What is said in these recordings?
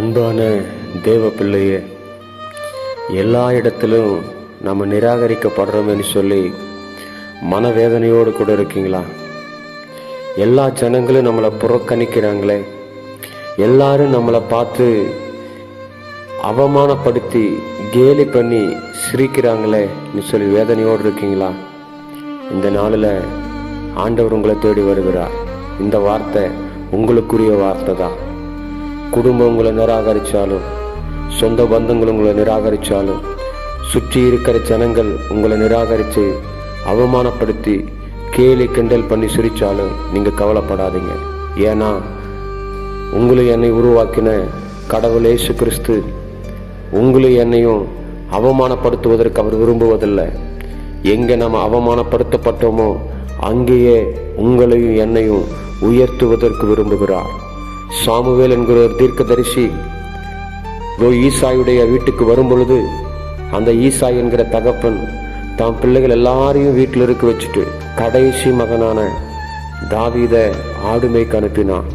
அன்பான தேவ பிள்ளையே எல்லா இடத்திலும் நம்ம நிராகரிக்கப்படுறோம்னு சொல்லி மனவேதனையோடு கூட இருக்கீங்களா? எல்லா ஜனங்களும் நம்மளை புறக்கணிக்கிறாங்களே எல்லாரும் நம்மளை பார்த்து அவமானப்படுத்தி கேலி பண்ணி சிரிக்கிறாங்களே சொல்லி வேதனையோடு இருக்கீங்களா? இந்த நாளில் ஆண்டவர் உங்களை தேடி வருகிறார். இந்த வார்த்தை உங்களுக்குரிய வார்த்தை தான் குடும்பம் உங்களை நிராகரித்தாலும் சொந்த பந்தங்கள் உங்களை நிராகரித்தாலும் சுற்றி இருக்கிற ஜனங்கள் உங்களை நிராகரித்து அவமானப்படுத்தி கேலி கிண்டல் பண்ணி சிரித்தாலும் நீங்கள் கவலைப்படாதீங்க. ஏன்னா உங்களை என்னை உருவாக்கின கடவுள் ஏசு கிறிஸ்து உங்களை என்னையும் அவமானப்படுத்துவதற்கு அவர் விரும்புவதில்லை. எங்கே நம்ம அவமானப்படுத்தப்பட்டோமோ அங்கேயே உங்களையும் என்னையும் உயர்த்துவதற்கு விரும்புகிறார். சாமுவேல் என்கிற ஒரு தீர்க்கதரிசி இதோ ஈசாயுடைய வீட்டுக்கு வரும் பொழுது அந்த ஈசாய் என்கிற தகப்பன் தாம் பிள்ளைகள் எல்லாரையும் வீட்டில் இருக்க வச்சுட்டு கடைசி மகனான தாவீத ஆடுமைக்கு அனுப்பினான்.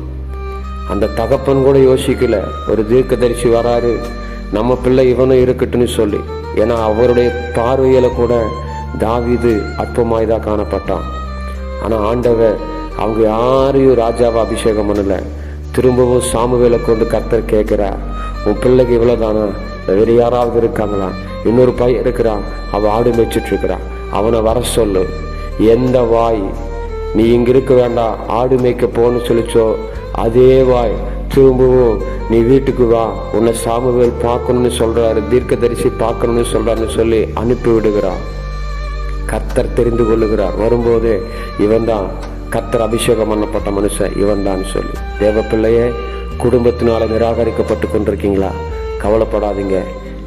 அந்த தகப்பன் கூட யோசிக்கல ஒரு தீர்க்கதரிசி வராரு நம்ம பிள்ளை இவனும் இருக்கட்டும்னு சொல்லி. ஏன்னா அவருடைய பார்வையில கூட தாவீது அற்பமாய் தான் காணப்பட்டான். ஆனா ஆண்டவர் அவங்க யாரையும் ராஜாவை அபிஷேகம் பண்ணல. திரும்பவும் சாமுவேலை கொண்டு கர்த்தர் கேட்குறா உன் பிள்ளைக்கு இவ்வளோதானா வேறு யாராவது இருக்காங்களா? இன்னொரு பையன் இருக்கிறான் அவன் ஆடு மேய்ச்சிட்ருக்கிறான் அவனை வர சொல்லு. எந்த வாய்? நீ இங்கே இருக்க வேண்டாம் ஆடு மேய்க்க போன்னு சொல்லிச்சோ? அதே வாய். திரும்பவும் நீ வீட்டுக்கு வா. உன்னை சாமுவேல் பார்க்கணும்னு சொல்கிறாரு தீர்க்க தரிசி பார்க்கணும்னு சொல்கிறாருன்னு சொல்லி அனுப்பி விடுகிறான் கர்த்தர் தெரிந்து கொள்ளுகிறார். வரும்போது இவன் தான் கத்தர் அபிஷேகம் பண்ணப்பட்ட மனுஷன் இவன் தான் சொல்லி. தேவ பிள்ளையே குடும்பத்தினால நிராகரிக்கப்பட்டு கொண்டிருக்கீங்களா? கவலைப்படாதீங்க.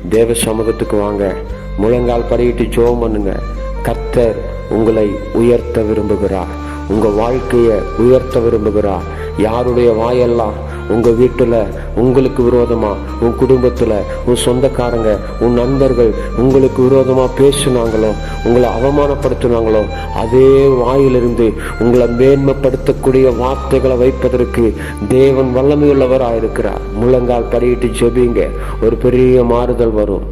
தேவ சமூகத்துக்கு வாங்க. முழங்கால் படியிட்டு ஜோம் பண்ணுங்க. கத்தர் உங்களை உயர்த்த விரும்புகிறார். உங்கள் வாழ்க்கையை உயர்த்த விரும்புகிறார். யாருடைய வாயெல்லாம் உங்க வீட்டுல உங்களுக்கு விரோதமா உன் குடும்பத்துல உன் சொந்தக்காரங்க உன் நண்பர்கள் உங்களுக்கு விரோதமா பேசுனாங்களோ உங்களை அவமானப்படுத்தினாங்களோ அதே வாயிலிருந்து உங்களை மேன்மைப்படுத்தக்கூடிய வார்த்தைகளை வைப்பதற்கு தேவன் வல்லமையுள்ளவராயிருக்கிறார். முழங்கால் படியிட்டு ஜெபிங்க. ஒரு பெரிய மாறுதல் வரும்.